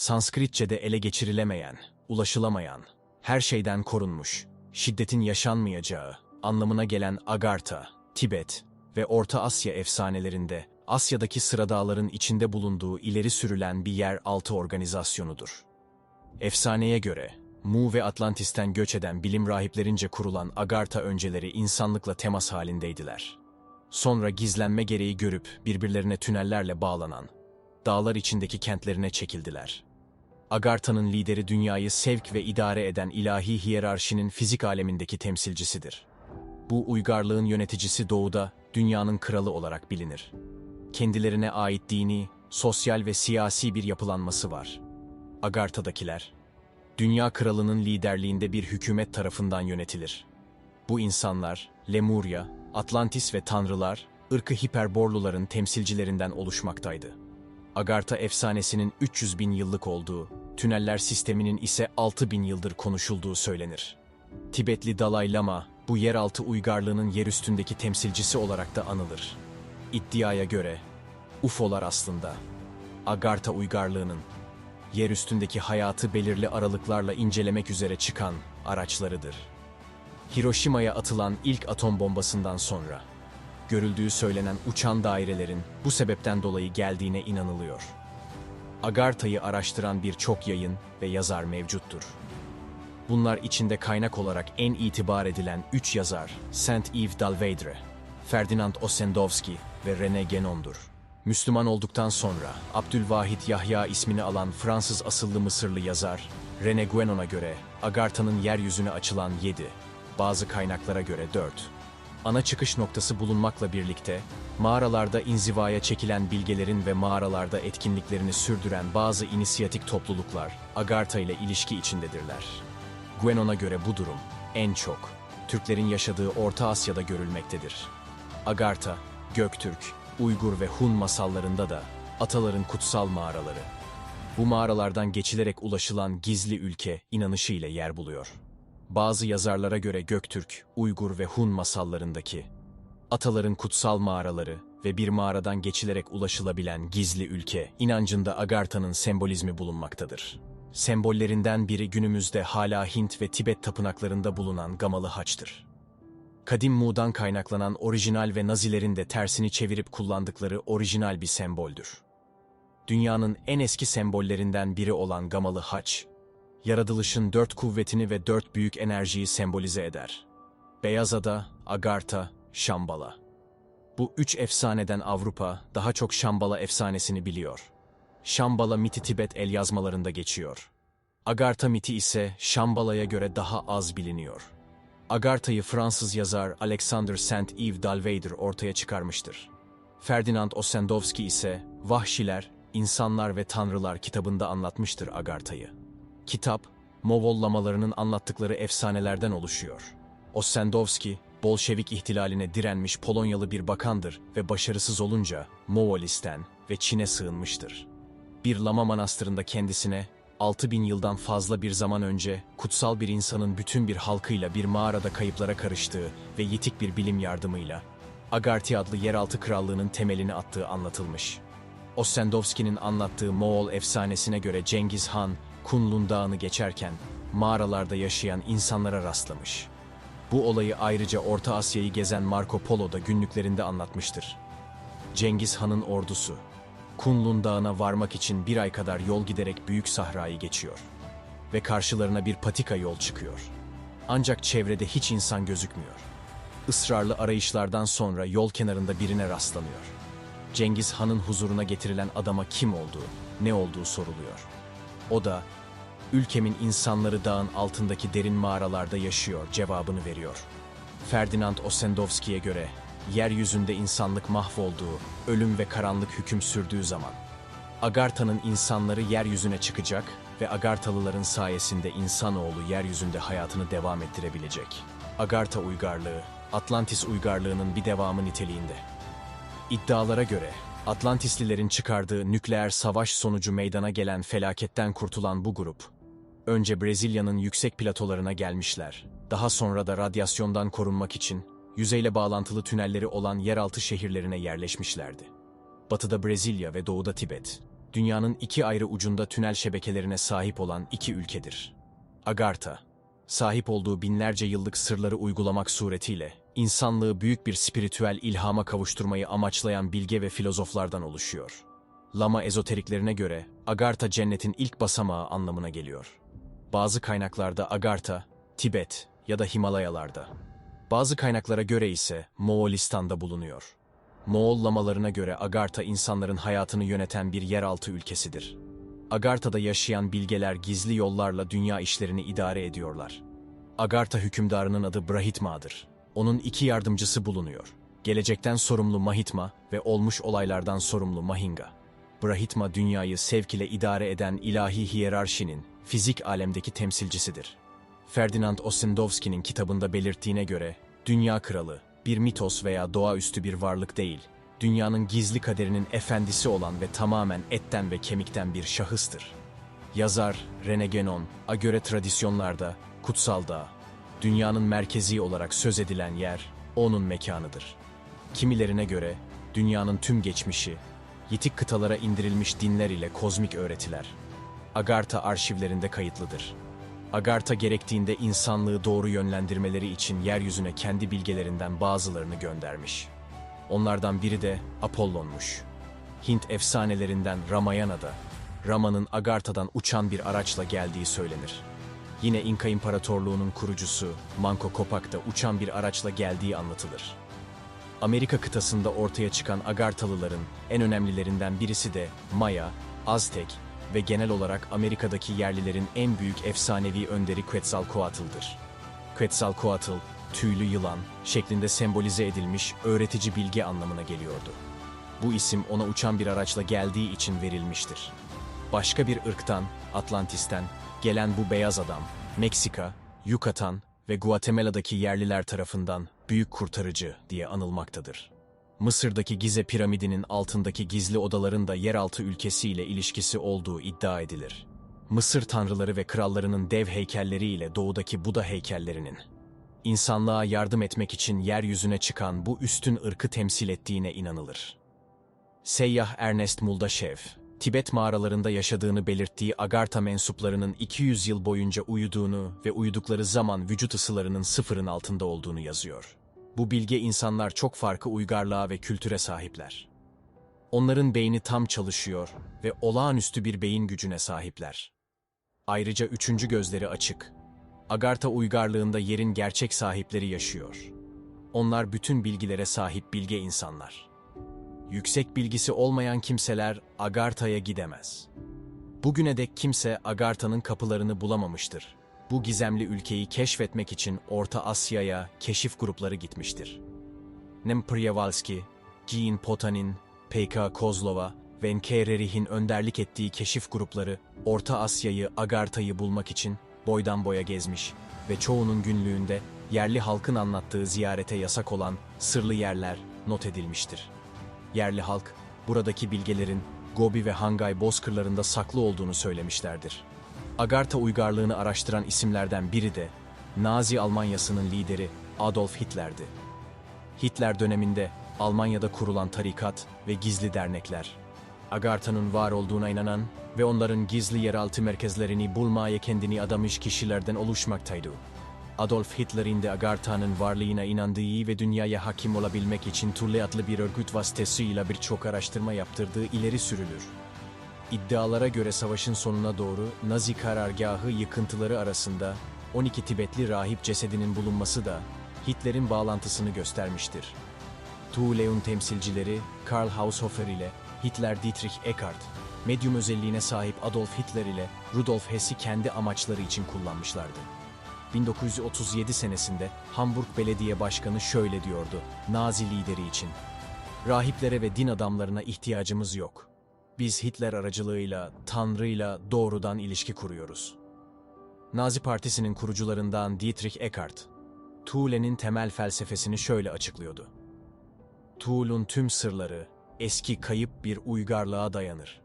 Sanskritçe'de ele geçirilemeyen, ulaşılamayan, her şeyden korunmuş, şiddetin yaşanmayacağı anlamına gelen Agartha, Tibet ve Orta Asya efsanelerinde Asya'daki sıradağların içinde bulunduğu ileri sürülen bir yer altı organizasyonudur. Efsaneye göre, Mu ve Atlantis'ten göç eden bilim rahiplerince kurulan Agartha önceleri insanlıkla temas halindeydiler. Sonra gizlenme gereği görüp birbirlerine tünellerle bağlanan, dağlar içindeki kentlerine çekildiler. Agartha'nın lideri dünyayı sevk ve idare eden ilahi hiyerarşinin fizik alemindeki temsilcisidir. Bu uygarlığın yöneticisi doğuda dünyanın kralı olarak bilinir. Kendilerine ait dini, sosyal ve siyasi bir yapılanması var. Agartha'dakiler, dünya kralının liderliğinde bir hükümet tarafından yönetilir. Bu insanlar, Lemuria, Atlantis ve Tanrılar, ırkı Hiperborluların temsilcilerinden oluşmaktaydı. Agartha efsanesinin 300 bin yıllık olduğu, tüneller sisteminin ise 6 bin yıldır konuşulduğu söylenir. Tibetli Dalai Lama, bu yeraltı uygarlığının yer üstündeki temsilcisi olarak da anılır. İddiaya göre, UFO'lar aslında, Agartha uygarlığının, yer üstündeki hayatı belirli aralıklarla incelemek üzere çıkan araçlarıdır. Hiroşima'ya atılan ilk atom bombasından sonra, görüldüğü söylenen uçan dairelerin bu sebepten dolayı geldiğine inanılıyor. Agartha'yı araştıran birçok yayın ve yazar mevcuttur. Bunlar içinde kaynak olarak en itibar edilen üç yazar, Saint-Yves Dalveidre, Ferdinand Ossendowski ve René Genon'dur. Müslüman olduktan sonra Abdülvahit Yahya ismini alan Fransız asıllı Mısırlı yazar, René Guénon'a göre Agartha'nın yeryüzüne açılan yedi, bazı kaynaklara göre dört, ana çıkış noktası bulunmakla birlikte, mağaralarda inzivaya çekilen bilgelerin ve mağaralarda etkinliklerini sürdüren bazı inisiyatik topluluklar Agartha ile ilişki içindedirler. Guénon'a göre bu durum en çok Türklerin yaşadığı Orta Asya'da görülmektedir. Agartha, Göktürk, Uygur ve Hun masallarında da ataların kutsal mağaraları. Bu mağaralardan geçilerek ulaşılan gizli ülke inanışı ile yer buluyor. Bazı yazarlara göre Göktürk, Uygur ve Hun masallarındaki ataların kutsal mağaraları ve bir mağaradan geçilerek ulaşılabilen gizli ülke inancında Agartha'nın sembolizmi bulunmaktadır. Sembollerinden biri günümüzde hala Hint ve Tibet tapınaklarında bulunan Gamalı Haç'tır. Kadim Mu'dan kaynaklanan orijinal ve Nazilerin de tersini çevirip kullandıkları orijinal bir semboldür. Dünyanın en eski sembollerinden biri olan Gamalı Haç, yaratılışın dört kuvvetini ve dört büyük enerjiyi sembolize eder. Beyaz Ada, Agartha, Şambala. Bu üç efsaneden Avrupa daha çok Şambala efsanesini biliyor. Şambala miti Tibet el yazmalarında geçiyor. Agartha miti ise Şambala'ya göre daha az biliniyor. Agartha'yı Fransız yazar Alexander Saint-Yves Dalveyder ortaya çıkarmıştır. Ferdinand Ossendowski ise Vahşiler, İnsanlar ve Tanrılar kitabında anlatmıştır Agartha'yı. Kitap, Movollamalarının anlattıkları efsanelerden oluşuyor. Ossendowski, Bolşevik ihtilaline direnmiş Polonyalı bir bakandır ve başarısız olunca Moğolistan ve Çin'e sığınmıştır. Bir lama manastırında kendisine 6000 yıldan fazla bir zaman önce kutsal bir insanın bütün bir halkıyla bir mağarada kayıplara karıştığı ve yitik bir bilim yardımıyla Agarti adlı yeraltı krallığının temelini attığı anlatılmış. Ossendowski'nin anlattığı Moğol efsanesine göre Cengiz Han, Kunlun Dağı'nı geçerken mağaralarda yaşayan insanlara rastlamış. Bu olayı ayrıca Orta Asya'yı gezen Marco Polo da günlüklerinde anlatmıştır. Cengiz Han'ın ordusu, Kunlun Dağı'na varmak için bir ay kadar yol giderek Büyük Sahra'yı geçiyor. Ve karşılarına bir patika yol çıkıyor. Ancak çevrede hiç insan gözükmüyor. Israrlı arayışlardan sonra yol kenarında birine rastlanıyor. Cengiz Han'ın huzuruna getirilen adama kim olduğu, ne olduğu soruluyor. O da, ülkemin insanları dağın altındaki derin mağaralarda yaşıyor cevabını veriyor. Ferdinand Ossendowski'ye göre, yeryüzünde insanlık mahvolduğu, ölüm ve karanlık hüküm sürdüğü zaman, Agartha'nın insanları yeryüzüne çıkacak ve Agarthalıların sayesinde insanoğlu yeryüzünde hayatını devam ettirebilecek. Agartha uygarlığı, Atlantis uygarlığının bir devamı niteliğinde. İddialara göre Atlantislilerin çıkardığı nükleer savaş sonucu meydana gelen felaketten kurtulan bu grup, önce Brezilya'nın yüksek platolarına gelmişler, daha sonra da radyasyondan korunmak için yüzeyle bağlantılı tünelleri olan yeraltı şehirlerine yerleşmişlerdi. Batıda Brezilya ve doğuda Tibet, dünyanın iki ayrı ucunda tünel şebekelerine sahip olan iki ülkedir. Agartha, sahip olduğu binlerce yıllık sırları uygulamak suretiyle, insanlığı büyük bir spiritüel ilhama kavuşturmayı amaçlayan bilge ve filozoflardan oluşuyor. Lama ezoteriklerine göre, Agartha cennetin ilk basamağı anlamına geliyor. Bazı kaynaklarda Agartha, Tibet ya da Himalayalarda. Bazı kaynaklara göre ise Moğolistan'da bulunuyor. Moğol lamalarına göre Agartha insanların hayatını yöneten bir yeraltı ülkesidir. Agartha'da yaşayan bilgeler gizli yollarla dünya işlerini idare ediyorlar. Agartha hükümdarının adı Brahitma'dır. Onun iki yardımcısı bulunuyor. Gelecekten sorumlu Mahitma ve olmuş olaylardan sorumlu Mahinga. Brahitma dünyayı sevk ile idare eden ilahi hiyerarşinin fizik alemdeki temsilcisidir. Ferdinand Ossendowski'nin kitabında belirttiğine göre, Dünya Kralı, bir mitos veya doğaüstü bir varlık değil, dünyanın gizli kaderinin efendisi olan ve tamamen etten ve kemikten bir şahıstır. Yazar René Guénon, a göre tradisyonlarda, kutsal dağ, dünyanın merkezi olarak söz edilen yer, onun mekanıdır. Kimilerine göre, dünyanın tüm geçmişi, yitik kıtalara indirilmiş dinler ile kozmik öğretiler, Agartha arşivlerinde kayıtlıdır. Agartha gerektiğinde insanlığı doğru yönlendirmeleri için yeryüzüne kendi bilgelerinden bazılarını göndermiş. Onlardan biri de Apollon'muş. Hint efsanelerinden Ramayana'da, Rama'nın Agartha'dan uçan bir araçla geldiği söylenir. Yine İnka İmparatorluğu'nun kurucusu Manco Capac da uçan bir araçla geldiği anlatılır. Amerika kıtasında ortaya çıkan Agarthalıların en önemlilerinden birisi de Maya, Aztek ve genel olarak Amerika'daki yerlilerin en büyük efsanevi önderi Quetzalcoatl'dır. Quetzalcoatl, tüylü yılan şeklinde sembolize edilmiş öğretici bilge anlamına geliyordu. Bu isim ona uçan bir araçla geldiği için verilmiştir. Başka bir ırktan, Atlantis'ten gelen bu beyaz adam, Meksika, Yucatan ve Guatemala'daki yerliler tarafından büyük kurtarıcı diye anılmaktadır. Mısır'daki Gize piramidinin altındaki gizli odaların da yeraltı ülkesiyle ilişkisi olduğu iddia edilir. Mısır tanrıları ve krallarının dev heykelleriyle doğudaki Buda heykellerinin insanlığa yardım etmek için yeryüzüne çıkan bu üstün ırkı temsil ettiğine inanılır. Seyyah Ernest Muldashev, Tibet mağaralarında yaşadığını belirttiği Agartha mensuplarının 200 yıl boyunca uyuduğunu ve uyudukları zaman vücut ısılarının sıfırın altında olduğunu yazıyor. Bu bilge insanlar çok farklı uygarlığa ve kültüre sahipler. Onların beyni tam çalışıyor ve olağanüstü bir beyin gücüne sahipler. Ayrıca üçüncü gözleri açık. Agartha uygarlığında yerin gerçek sahipleri yaşıyor. Onlar bütün bilgilere sahip bilge insanlar. Yüksek bilgisi olmayan kimseler Agartha'ya gidemez. Bugüne dek kimse Agartha'nın kapılarını bulamamıştır. Bu gizemli ülkeyi keşfetmek için Orta Asya'ya keşif grupları gitmiştir. Nem Pryavalski, Jean Potanin, Pekka Kozlova ve Enke Rerih'in önderlik ettiği keşif grupları Orta Asya'yı, Agartha'yı bulmak için boydan boya gezmiş ve çoğunun günlüğünde yerli halkın anlattığı ziyarete yasak olan sırlı yerler not edilmiştir. Yerli halk, buradaki bilgelerin Gobi ve Hangay bozkırlarında saklı olduğunu söylemişlerdir. Agartha uygarlığını araştıran isimlerden biri de Nazi Almanyası'nın lideri Adolf Hitler'di. Hitler döneminde Almanya'da kurulan tarikat ve gizli dernekler, Agartha'nın var olduğuna inanan ve onların gizli yeraltı merkezlerini bulmaya kendini adamış kişilerden oluşmaktaydı. Adolf Hitler'in de Agartha'nın varlığına inandığı ve dünyaya hakim olabilmek için Turle adlı bir örgüt vasıtasıyla birçok araştırma yaptırdığı ileri sürülür. İddialara göre savaşın sonuna doğru Nazi karargahı yıkıntıları arasında 12 Tibetli rahip cesedinin bulunması da Hitler'in bağlantısını göstermiştir. Thuleun temsilcileri Karl Haushofer ile Hitler Dietrich Eckart, medyum özelliğine sahip Adolf Hitler ile Rudolf Hess'i kendi amaçları için kullanmışlardı. 1937 senesinde Hamburg Belediye Başkanı şöyle diyordu Nazi lideri için. Rahiplere ve din adamlarına ihtiyacımız yok. Biz Hitler aracılığıyla, Tanrı'yla doğrudan ilişki kuruyoruz. Nazi Partisi'nin kurucularından Dietrich Eckart, Thule'nin temel felsefesini şöyle açıklıyordu. Tuğlun tüm sırları eski kayıp bir uygarlığa dayanır.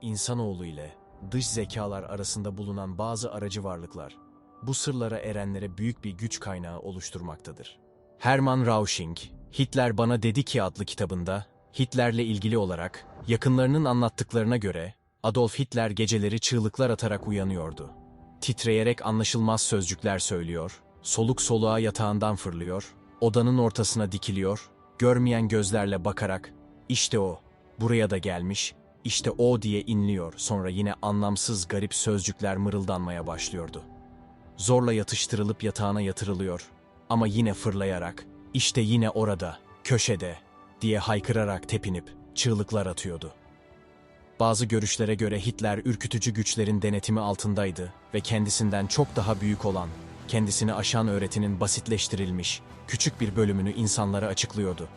İnsanoğlu ile dış zekalar arasında bulunan bazı aracı varlıklar bu sırlara erenlere büyük bir güç kaynağı oluşturmaktadır. Hermann Rausching, Hitler Bana Dedi Ki adlı kitabında Hitler'le ilgili olarak yakınlarının anlattıklarına göre Adolf Hitler geceleri çığlıklar atarak uyanıyordu. Titreyerek anlaşılmaz sözcükler söylüyor, soluk soluğa yatağından fırlıyor, odanın ortasına dikiliyor, görmeyen gözlerle bakarak, işte o, buraya da gelmiş, işte o diye inliyor, sonra yine anlamsız garip sözcükler mırıldanmaya başlıyordu. Zorla yatıştırılıp yatağına yatırılıyor ama yine fırlayarak, işte yine orada, köşede diye haykırarak tepinip çığlıklar atıyordu. Bazı görüşlere göre Hitler ürkütücü güçlerin denetimi altındaydı ve kendisinden çok daha büyük olan, kendisini aşan öğretinin basitleştirilmiş, küçük bir bölümünü insanlara açıklıyordu.